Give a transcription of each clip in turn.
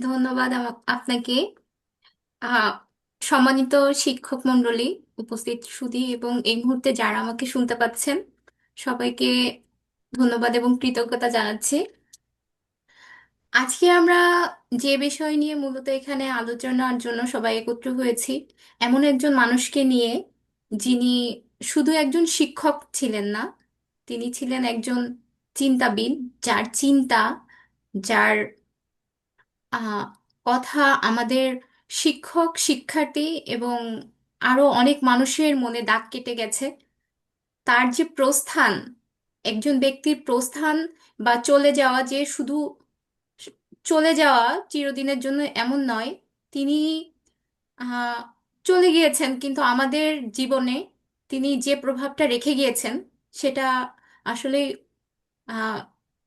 ধন্যবাদ আমা- আপনাকে। আহ, সম্মানিত শিক্ষক মণ্ডলী উপস্থিত সুধী এবং এই মুহূর্তে যারা আমাকে শুনতে পাচ্ছেন সবাইকে ধন্যবাদ এবং কৃতজ্ঞতা জানাচ্ছি। আজকে আমরা যে বিষয় নিয়ে মূলত এখানে আলোচনার জন্য সবাই একত্র হয়েছি এমন একজন মানুষকে নিয়ে যিনি শুধু একজন শিক্ষক ছিলেন না তিনি ছিলেন একজন চিন্তাবিদ যার চিন্তা যার কথা আমাদের শিক্ষক, শিক্ষার্থী এবং আরও অনেক মানুষের মনে দাগ কেটে গেছে। তার যে প্রস্থান, একজন ব্যক্তির প্রস্থান বা চলে যাওয়া যে শুধু চলে যাওয়া চিরদিনের জন্য এমন নয়, তিনি চলে গিয়েছেন কিন্তু আমাদের জীবনে তিনি যে প্রভাবটা রেখে গিয়েছেন সেটা আসলে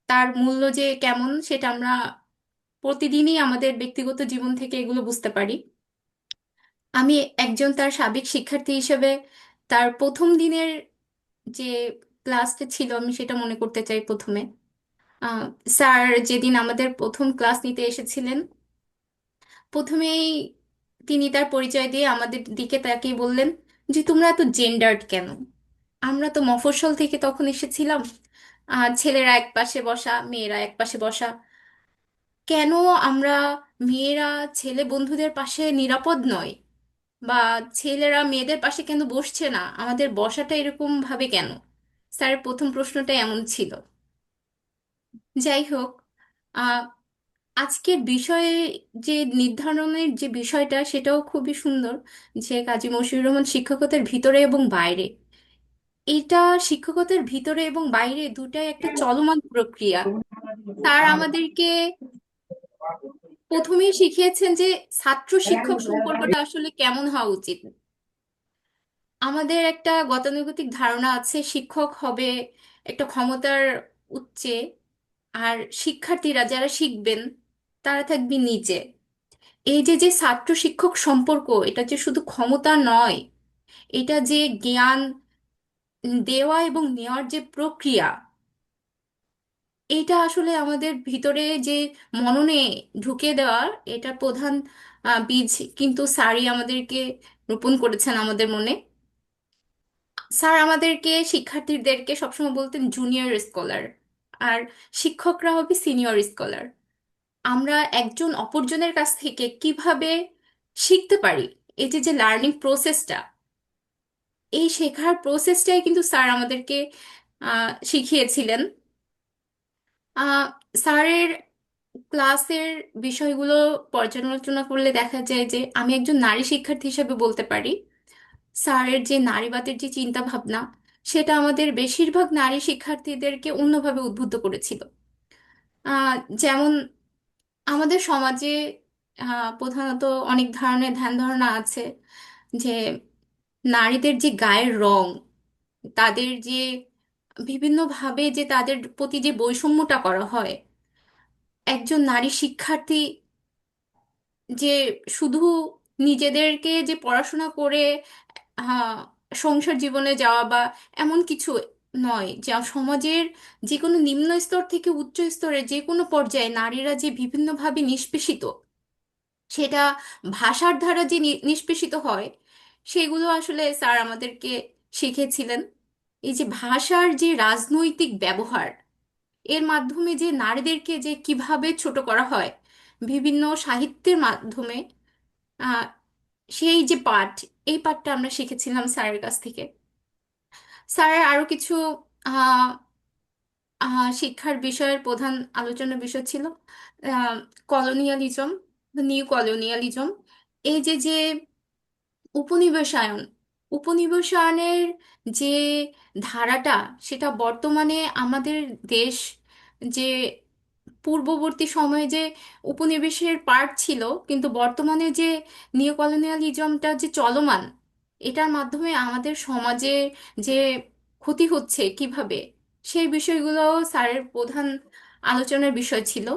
তার মূল্য যে কেমন সেটা আমরা প্রতিদিনই আমাদের ব্যক্তিগত জীবন থেকে এগুলো বুঝতে পারি। আমি একজন তার সাবেক শিক্ষার্থী হিসেবে তার প্রথম দিনের যে ক্লাসটা ছিল, আমি সেটা মনে করতে চাই প্রথমে। স্যার যেদিন আমাদের প্রথম ক্লাস নিতে এসেছিলেন, প্রথমেই তিনি তার পরিচয় দিয়ে আমাদের দিকে তাকিয়ে বললেন যে, তোমরা এত জেন্ডার্ড কেন? আমরা তো মফস্বল থেকে তখন এসেছিলাম। ছেলেরা এক পাশে বসা, মেয়েরা এক পাশে বসা কেন আমরা মেয়েরা ছেলে বন্ধুদের পাশে নিরাপদ নয়? বা ছেলেরা মেয়েদের পাশে কেন বসছে না? আমাদের বসাটা এরকম ভাবে কেন? স্যারের প্রথম প্রশ্নটা এমন ছিল। যাই হোক আহ, আজকের বিষয়ে যে নির্ধারণের যে বিষয়টা সেটাও খুবই সুন্দর যে কাজী মশিউর রহমান শিক্ষকতার ভিতরে এবং বাইরে। এটা শিক্ষকতার ভিতরে এবং বাইরে দুটাই একটা চলমান প্রক্রিয়া। স্যার আমাদেরকে প্রথমেই শিখিয়েছেন যে ছাত্র শিক্ষক সম্পর্কটা আসলে কেমন হওয়া উচিত? আমাদের একটা গতানুগতিক ধারণা আছে শিক্ষক হবে একটা ক্ষমতার উচ্চে আর শিক্ষার্থীরা যারা শিখবেন তারা থাকবে নিচে। এই যে যে ছাত্র শিক্ষক সম্পর্ক এটা যে শুধু ক্ষমতা নয় এটা যে জ্ঞান দেওয়া এবং নেওয়ার যে প্রক্রিয়া এটা আসলে আমাদের ভিতরে যে মননে ঢুকে দেওয়ার এটা প্রধান বীজ কিন্তু স্যারই আমাদেরকে রোপণ করেছেন আমাদের মনে। স্যার আমাদেরকে শিক্ষার্থীদেরকে সবসময় বলতেন জুনিয়র স্কলার আর শিক্ষকরা হবে সিনিয়র স্কলার আমরা একজন অপরজনের কাছ থেকে কীভাবে শিখতে পারি? এই যে যে লার্নিং প্রসেসটা এই শেখার প্রসেসটাই কিন্তু স্যার আমাদেরকে শিখিয়েছিলেন। স্যারের ক্লাসের বিষয়গুলো পর্যালোচনা করলে দেখা যায় যে আমি একজন নারী শিক্ষার্থী হিসেবে বলতে পারি। স্যারের যে নারীবাদের যে চিন্তা ভাবনা সেটা আমাদের বেশিরভাগ নারী শিক্ষার্থীদেরকে অন্যভাবে উদ্বুদ্ধ করেছিল। যেমন আমাদের সমাজে প্রধানত অনেক ধরনের ধ্যান ধারণা আছে যে নারীদের যে গায়ের রং, তাদের যে বিভিন্নভাবে যে তাদের প্রতি যে বৈষম্যটা করা হয়, একজন নারী শিক্ষার্থী যে শুধু নিজেদেরকে যে পড়াশোনা করে সংসার জীবনে যাওয়া বা এমন কিছু নয়, যা সমাজের যে কোনো নিম্ন স্তর থেকে উচ্চ স্তরে যে কোনো পর্যায়ে নারীরা যে বিভিন্নভাবে নিষ্পেষিত, সেটা ভাষার দ্বারা যে নিষ্পেষিত হয়, সেগুলো আসলে স্যার আমাদেরকে শিখেছিলেন এই যে ভাষার যে রাজনৈতিক ব্যবহার, এর মাধ্যমে যে নারীদেরকে যে কীভাবে ছোট করা হয়, বিভিন্ন সাহিত্যের মাধ্যমে সেই যে পাঠ, এই পাঠটা আমরা শিখেছিলাম স্যারের কাছ থেকে। স্যারের আরও কিছু শিক্ষার বিষয়ের প্রধান আলোচনা বিষয় ছিল কলোনিয়ালিজম নিউ কলোনিয়ালিজম এই যে যে উপনিবেশায়ন উপনিবেশায়নের যে ধারাটা, সেটা বর্তমানে আমাদের দেশ যে পূর্ববর্তী সময়ে যে উপনিবেশের পার্ট ছিল, কিন্তু বর্তমানে যে নিও কলোনিয়ালিজমটা যে চলমান, এটার মাধ্যমে আমাদের সমাজে যে ক্ষতি হচ্ছে কীভাবে, সেই বিষয়গুলো স্যারের প্রধান আলোচনার বিষয় ছিল।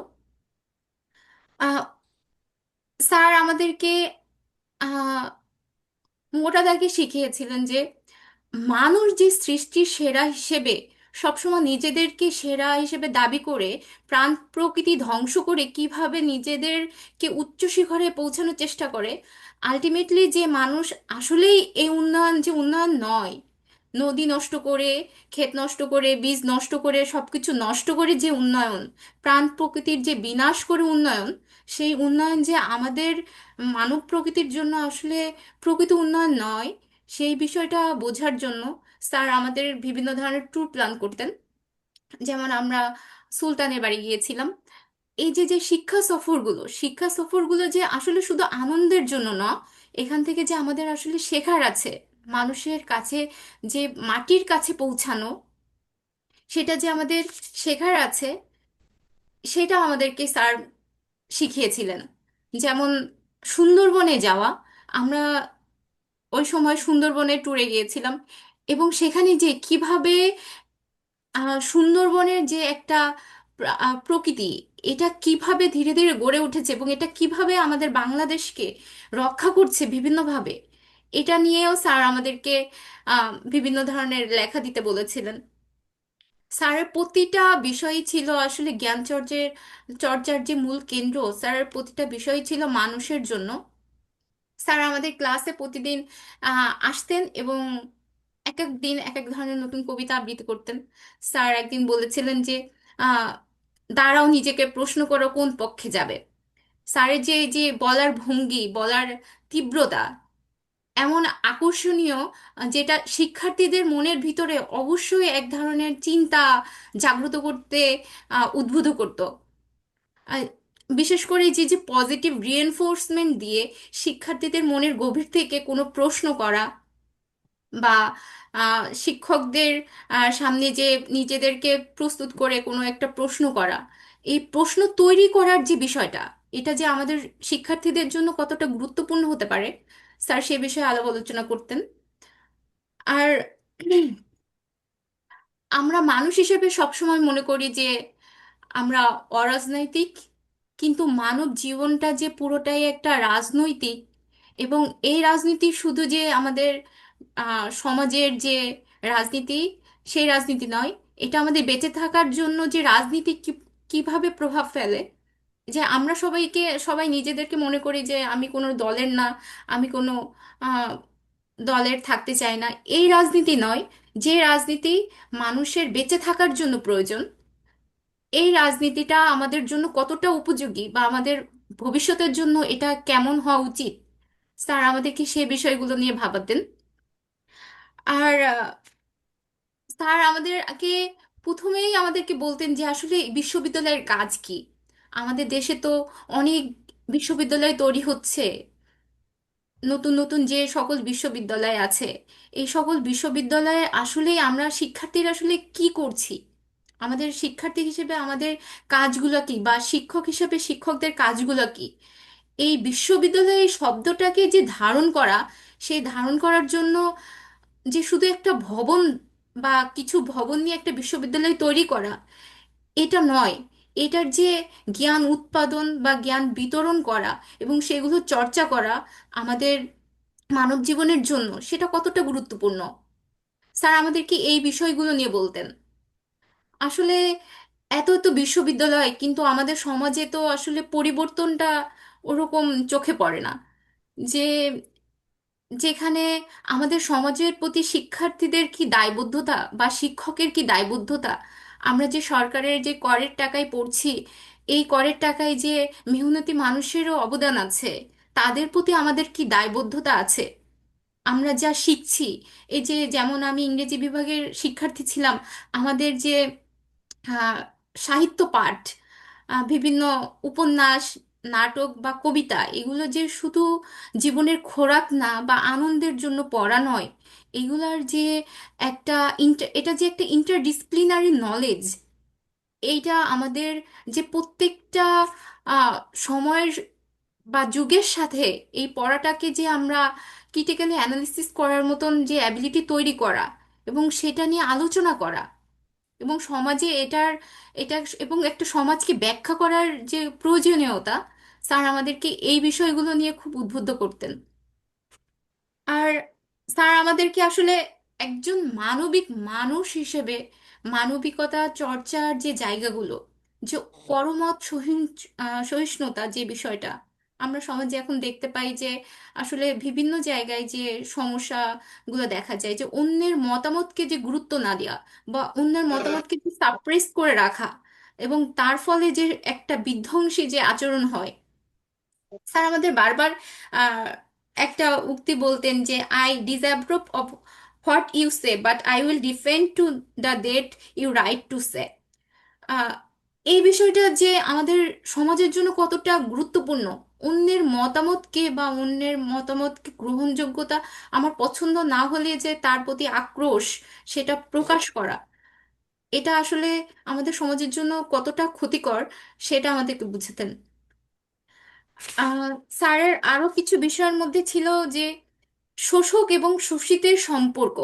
স্যার আমাদেরকে মোটা দাগে শিখিয়েছিলেন যে মানুষ যে সৃষ্টির সেরা হিসেবে সবসময় নিজেদেরকে সেরা হিসেবে দাবি করে প্রাণ প্রকৃতি ধ্বংস করে কীভাবে নিজেদেরকে উচ্চ শিখরে পৌঁছানোর চেষ্টা করে আলটিমেটলি যে মানুষ আসলেই এই উন্নয়ন, যে উন্নয়ন নয় নদী নষ্ট করে, ক্ষেত নষ্ট করে, বীজ নষ্ট করে, সবকিছু নষ্ট করে যে উন্নয়ন, প্রাণ প্রকৃতির যে বিনাশ করে উন্নয়ন, সেই উন্নয়ন যে আমাদের মানব প্রকৃতির জন্য আসলে প্রকৃত উন্নয়ন নয়, সেই বিষয়টা বোঝার জন্য স্যার আমাদের বিভিন্ন ধরনের ট্যুর প্ল্যান করতেন। যেমন আমরা সুলতানের বাড়ি গিয়েছিলাম। এই যে যে শিক্ষা সফরগুলো শিক্ষা সফরগুলো যে আসলে শুধু আনন্দের জন্য না এখান থেকে যে আমাদের আসলে শেখার আছে মানুষের কাছে যে মাটির কাছে পৌঁছানো, সেটা যে আমাদের শেখার আছে সেটা আমাদেরকে স্যার শিখিয়েছিলেন। যেমন সুন্দরবনে যাওয়া, আমরা ওই সময় সুন্দরবনে ট্যুরে গিয়েছিলাম এবং সেখানে যে কীভাবে সুন্দরবনের যে একটা প্রকৃতি, এটা কীভাবে ধীরে ধীরে গড়ে উঠেছে এবং এটা কীভাবে আমাদের বাংলাদেশকে রক্ষা করছে বিভিন্নভাবে এটা নিয়েও স্যার আমাদেরকে বিভিন্ন ধরনের লেখা দিতে বলেছিলেন। স্যারের প্রতিটা বিষয়ই ছিল আসলে জ্ঞান চর্চার চর্চার যে মূল কেন্দ্র, স্যারের প্রতিটা বিষয়ই ছিল মানুষের জন্য। স্যার আমাদের ক্লাসে প্রতিদিন আসতেন এবং এক এক দিন এক এক ধরনের নতুন কবিতা আবৃত্তি করতেন। স্যার একদিন বলেছিলেন যে দাঁড়াও, নিজেকে প্রশ্ন করো কোন পক্ষে যাবে? স্যারের যে যে বলার ভঙ্গি, বলার তীব্রতা এমন আকর্ষণীয় যেটা শিক্ষার্থীদের মনের ভিতরে অবশ্যই এক ধরনের চিন্তা জাগ্রত করতে উদ্বুদ্ধ করতো। বিশেষ করে যে যে পজিটিভ রিএনফোর্সমেন্ট দিয়ে শিক্ষার্থীদের মনের গভীর থেকে কোনো প্রশ্ন করা বা শিক্ষকদের সামনে যে নিজেদেরকে প্রস্তুত করে কোনো একটা প্রশ্ন করা, এই প্রশ্ন তৈরি করার যে বিষয়টা, এটা যে আমাদের শিক্ষার্থীদের জন্য কতটা গুরুত্বপূর্ণ হতে পারে স্যার সে বিষয়ে আলাপ আলোচনা করতেন। আর আমরা মানুষ হিসেবে সবসময় মনে করি যে আমরা অরাজনৈতিক, কিন্তু মানব জীবনটা যে পুরোটাই একটা রাজনৈতিক এবং এই রাজনীতি শুধু যে আমাদের সমাজের যে রাজনীতি, সেই রাজনীতি নয়, এটা আমাদের বেঁচে থাকার জন্য যে রাজনীতি কীভাবে প্রভাব ফেলে যে আমরা সবাইকে, সবাই নিজেদেরকে মনে করি যে আমি কোনো দলের না, আমি কোনো দলের থাকতে চাই না। এই রাজনীতি নয়। যে রাজনীতি মানুষের বেঁচে থাকার জন্য প্রয়োজন, এই রাজনীতিটা আমাদের জন্য কতটা উপযোগী বা আমাদের ভবিষ্যতের জন্য এটা কেমন হওয়া উচিত? স্যার, আমাদেরকে সে বিষয়গুলো নিয়ে ভাবাতেন আর স্যার, আমাদেরকে প্রথমেই আমাদেরকে বলতেন যে আসলে বিশ্ববিদ্যালয়ের কাজ কি? আমাদের দেশে তো অনেক বিশ্ববিদ্যালয় তৈরি হচ্ছে। নতুন নতুন যে সকল বিশ্ববিদ্যালয় আছে, এই সকল বিশ্ববিদ্যালয়ে আসলে আমরা শিক্ষার্থীরা আসলে কি করছি? আমাদের শিক্ষার্থী হিসেবে আমাদের কাজগুলো কি বা শিক্ষক হিসেবে শিক্ষকদের কাজগুলো কি? এই বিশ্ববিদ্যালয় এই শব্দটাকে যে ধারণ করা, সেই ধারণ করার জন্য যে শুধু একটা ভবন বা কিছু ভবন নিয়ে একটা বিশ্ববিদ্যালয় তৈরি করা, এটা নয়। এটার যে জ্ঞান উৎপাদন বা জ্ঞান বিতরণ করা এবং সেগুলো চর্চা করা আমাদের মানব জীবনের জন্য সেটা কতটা গুরুত্বপূর্ণ? স্যার, আমাদেরকে এই বিষয়গুলো নিয়ে বলতেন। আসলে এত এত বিশ্ববিদ্যালয়, কিন্তু আমাদের সমাজে তো আসলে পরিবর্তনটা ওরকম চোখে পড়ে না। যে যেখানে আমাদের সমাজের প্রতি শিক্ষার্থীদের কি দায়বদ্ধতা বা শিক্ষকের কি দায়বদ্ধতা আমরা যে সরকারের যে করের টাকায় পড়ছি, এই করের টাকায় যে মেহনতি মানুষেরও অবদান আছে, তাদের প্রতি আমাদের কি দায়বদ্ধতা আছে? আমরা যা শিখছি, এই যে যেমন আমি ইংরেজি বিভাগের শিক্ষার্থী ছিলাম, আমাদের যে সাহিত্য পাঠ বিভিন্ন উপন্যাস নাটক বা কবিতা, এগুলো যে শুধু জীবনের খোরাক না বা আনন্দের জন্য পড়া নয়, এগুলার যে একটা ইন্টার এটা যে একটা ইন্টারডিসিপ্লিনারি নলেজ এইটা আমাদের যে প্রত্যেকটা সময়ের বা যুগের সাথে এই পড়াটাকে যে আমরা ক্রিটিক্যালি অ্যানালিসিস করার মতন যে অ্যাবিলিটি তৈরি করা এবং সেটা নিয়ে আলোচনা করা এবং সমাজে এটার, এটা এবং একটা সমাজকে ব্যাখ্যা করার যে প্রয়োজনীয়তা, স্যার আমাদেরকে এই বিষয়গুলো নিয়ে খুব উদ্বুদ্ধ করতেন। আর স্যার আমাদেরকে আসলে একজন মানবিক মানুষ হিসেবে মানবিকতা চর্চার যে জায়গাগুলো, যে পরমত সহিষ্ণুতা যে বিষয়টা আমরা সমাজে এখন দেখতে পাই যে আসলে বিভিন্ন জায়গায় যে সমস্যাগুলো দেখা যায়, যে অন্যের মতামতকে যে গুরুত্ব না দেওয়া বা অন্যের মতামতকে যে সাপ্রেস করে রাখা এবং তার ফলে যে একটা বিধ্বংসী যে আচরণ হয়। স্যার, আমাদের বারবার একটা উক্তি বলতেন যে I disapprove of what you say but I will defend to the death you right to say এই বিষয়টা যে আমাদের সমাজের জন্য কতটা গুরুত্বপূর্ণ অন্যের মতামতকে বা অন্যের মতামতকে গ্রহণযোগ্যতা আমার পছন্দ না হলে যে তার প্রতি আক্রোশ, সেটা প্রকাশ করা, এটা আসলে আমাদের সমাজের জন্য কতটা ক্ষতিকর, সেটা আমাদেরকে বুঝাতেন। আহ স্যারের আরও কিছু বিষয়ের মধ্যে ছিল যে শোষক এবং শোষিতের সম্পর্ক।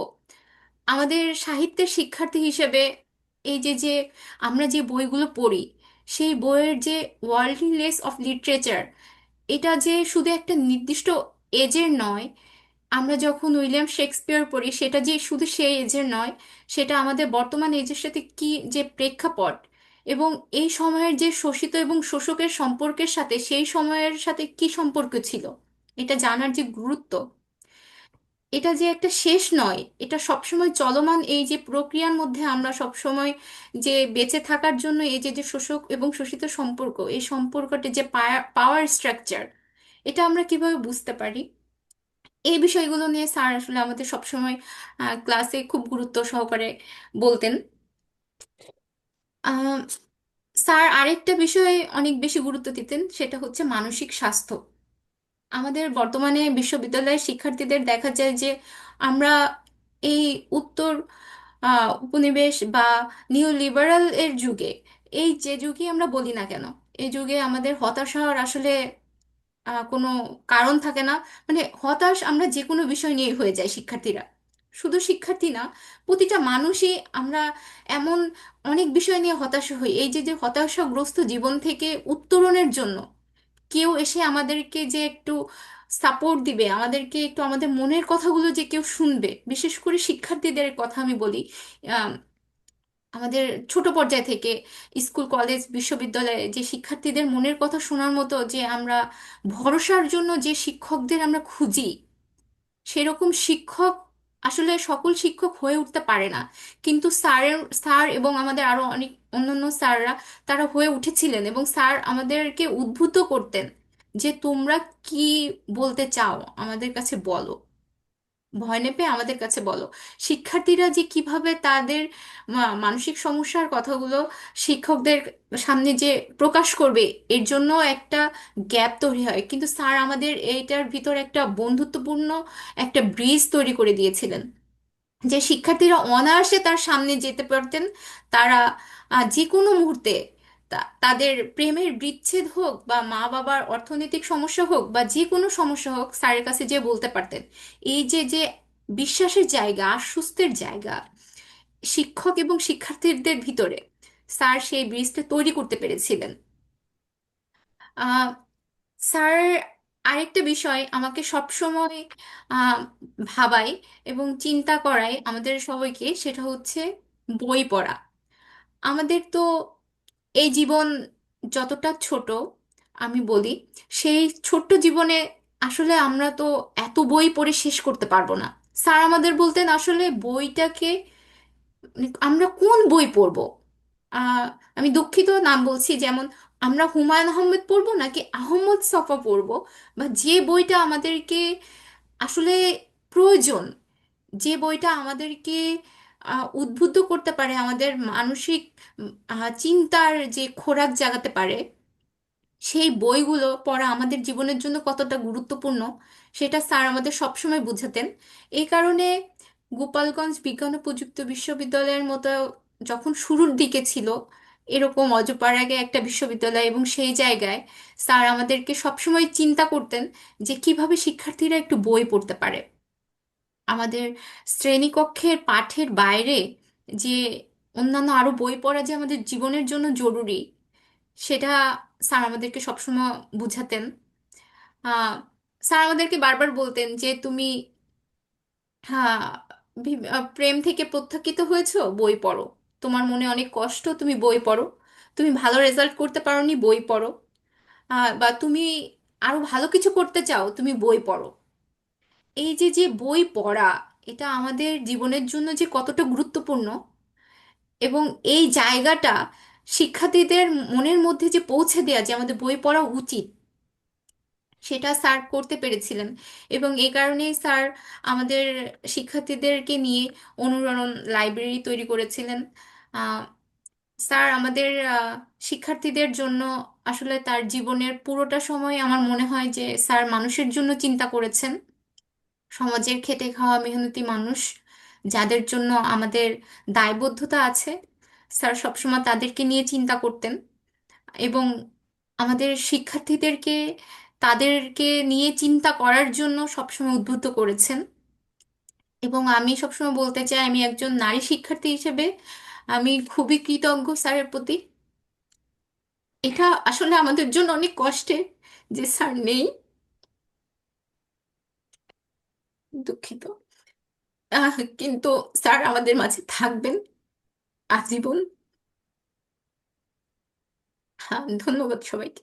আমাদের সাহিত্যের শিক্ষার্থী হিসেবে এই যে যে আমরা যে বইগুলো পড়ি, সেই বইয়ের যে ওয়ার্ল্ডলিনেস অফ লিটারেচার এটা যে শুধু একটা নির্দিষ্ট এজের নয়, আমরা যখন উইলিয়াম শেক্সপিয়ার পড়ি, সেটা যে শুধু সেই এজের নয়, সেটা আমাদের বর্তমান এজের সাথে কি যে প্রেক্ষাপট এবং এই সময়ের যে শোষিত এবং শোষকের সম্পর্কের সাথে, সেই সময়ের সাথে কি সম্পর্ক ছিল? এটা জানার যে গুরুত্ব এটা যে একটা শেষ নয়, এটা সবসময় চলমান এই যে প্রক্রিয়ার মধ্যে আমরা সবসময় যে বেঁচে থাকার জন্য এই যে যে শোষক এবং শোষিত সম্পর্ক, এই সম্পর্কটি যে পাওয়ার স্ট্রাকচার এটা আমরা কীভাবে বুঝতে পারি? এই বিষয়গুলো নিয়ে স্যার আসলে আমাদের সবসময় ক্লাসে খুব গুরুত্ব সহকারে বলতেন। স্যার আরেকটা বিষয়ে অনেক বেশি গুরুত্ব দিতেন, সেটা হচ্ছে মানসিক স্বাস্থ্য। আমাদের বর্তমানে বিশ্ববিদ্যালয়ের শিক্ষার্থীদের দেখা যায় যে আমরা এই উত্তর উপনিবেশ বা নিউ লিবারাল এর যুগে, এই যে যুগে আমরা বলি না কেন, এই যুগে আমাদের হতাশা হওয়ার আসলে কোনো কারণ থাকে না। মানে হতাশ আমরা যে কোনো বিষয় নিয়ে হয়ে যায় শিক্ষার্থীরা। শুধু শিক্ষার্থী না, প্রতিটা মানুষই আমরা এমন অনেক বিষয় নিয়ে হতাশা হই। এই যে যে হতাশাগ্রস্ত জীবন থেকে উত্তরণের জন্য কেউ এসে আমাদেরকে যে একটু সাপোর্ট দিবে, আমাদেরকে একটু আমাদের মনের কথাগুলো যে কেউ শুনবে, বিশেষ করে শিক্ষার্থীদের কথা আমি বলি আমাদের ছোট পর্যায় থেকে স্কুল, কলেজ, বিশ্ববিদ্যালয়ে যে শিক্ষার্থীদের মনের কথা শোনার মতো যে আমরা ভরসার জন্য যে শিক্ষকদের আমরা খুঁজি, সেরকম শিক্ষক আসলে সকল শিক্ষক হয়ে উঠতে পারে না। কিন্তু স্যারের, স্যার এবং আমাদের আরও অনেক অন্যান্য স্যাররা তারা হয়ে উঠেছিলেন এবং স্যার আমাদেরকে উদ্বুদ্ধ করতেন যে তোমরা কি বলতে চাও আমাদের কাছে বলো। ভয় নেপে আমাদের কাছে বলো। শিক্ষার্থীরা যে কীভাবে তাদের মানসিক সমস্যার কথাগুলো শিক্ষকদের সামনে যে প্রকাশ করবে, এর জন্য একটা গ্যাপ তৈরি হয়। কিন্তু স্যার আমাদের এইটার ভিতর একটা বন্ধুত্বপূর্ণ একটা ব্রিজ তৈরি করে দিয়েছিলেন। যে শিক্ষার্থীরা অনায়াসে তার সামনে যেতে পারতেন, তারা যে কোনো মুহূর্তে তা- তাদের প্রেমের বিচ্ছেদ হোক বা মা বাবার অর্থনৈতিক সমস্যা হোক বা যে কোনো সমস্যা হোক, স্যারের কাছে যে বলতে পারতেন, এই যে যে বিশ্বাসের জায়গা আশ্বস্তের জায়গা, শিক্ষক এবং শিক্ষার্থীদের ভিতরে, স্যার সেই ব্রিজটা তৈরি করতে পেরেছিলেন। স্যার আরেকটা বিষয় আমাকে সবসময় ভাবায় এবং চিন্তা করায় আমাদের সবাইকে, সেটা হচ্ছে বই পড়া। আমাদের তো এই জীবন যতটা ছোট আমি বলি, সেই ছোট্ট জীবনে আসলে আমরা তো এত বই পড়ে শেষ করতে পারব না। স্যার আমাদের বলতেন আসলে বইটাকে মানে আমরা কোন বই পড়ব? আমি দুঃখিত নাম বলছি, যেমন আমরা হুমায়ুন আহমেদ পড়ব নাকি আহমদ ছফা পড়ব? বা যে বইটা আমাদেরকে আসলে প্রয়োজন, যে বইটা আমাদেরকে উদ্বুদ্ধ করতে পারে আমাদের মানসিক চিন্তার যে খোরাক জাগাতে পারে, সেই বইগুলো পড়া আমাদের জীবনের জন্য কতটা গুরুত্বপূর্ণ, সেটা স্যার আমাদের সবসময় বুঝাতেন। এই কারণে গোপালগঞ্জ বিজ্ঞান ও প্রযুক্তি বিশ্ববিদ্যালয়ের মতো যখন শুরুর দিকে ছিল, এরকম অজপাড়াগে একটা বিশ্ববিদ্যালয় এবং সেই জায়গায় স্যার আমাদেরকে সবসময় চিন্তা করতেন যে কীভাবে শিক্ষার্থীরা একটু বই পড়তে পারে। আমাদের শ্রেণীকক্ষের পাঠের বাইরে যে অন্যান্য আরও বই পড়া যে আমাদের জীবনের জন্য জরুরি, সেটা স্যার আমাদেরকে সবসময় বুঝাতেন। স্যার আমাদেরকে বারবার বলতেন যে, তুমি প্রেম থেকে প্রত্যাখ্যিত হয়েছো? বই পড়ো। তোমার মনে অনেক কষ্ট, তুমি বই পড়ো। তুমি ভালো রেজাল্ট করতে পারোনি, বই পড়ো। বা তুমি আরও ভালো কিছু করতে চাও, তুমি বই পড়ো। এই যে যে বই পড়া, এটা আমাদের জীবনের জন্য যে কতটা গুরুত্বপূর্ণ এবং এই জায়গাটা শিক্ষার্থীদের মনের মধ্যে যে পৌঁছে দেওয়া যে আমাদের বই পড়া উচিত, সেটা স্যার করতে পেরেছিলেন এবং এই কারণেই স্যার আমাদের শিক্ষার্থীদেরকে নিয়ে অনুরণন লাইব্রেরি তৈরি করেছিলেন। স্যার আমাদের শিক্ষার্থীদের জন্য আসলে তার জীবনের পুরোটা সময় আমার মনে হয় যে স্যার মানুষের জন্য চিন্তা করেছেন। সমাজের খেটে খাওয়া মেহনতি মানুষ, যাদের জন্য আমাদের দায়বদ্ধতা আছে, স্যার সবসময় তাদেরকে নিয়ে চিন্তা করতেন এবং আমাদের শিক্ষার্থীদেরকে, তাদেরকে নিয়ে চিন্তা করার জন্য সবসময় উদ্বুদ্ধ করেছেন। এবং আমি সবসময় বলতে চাই, আমি একজন নারী শিক্ষার্থী হিসেবে আমি খুবই কৃতজ্ঞ স্যারের প্রতি। এটা আসলে আমাদের জন্য অনেক কষ্টের যে স্যার নেই। দুঃখিত। আহ, কিন্তু স্যার আমাদের মাঝে থাকবেন। আজীবন। হ্যাঁ ধন্যবাদ সবাইকে।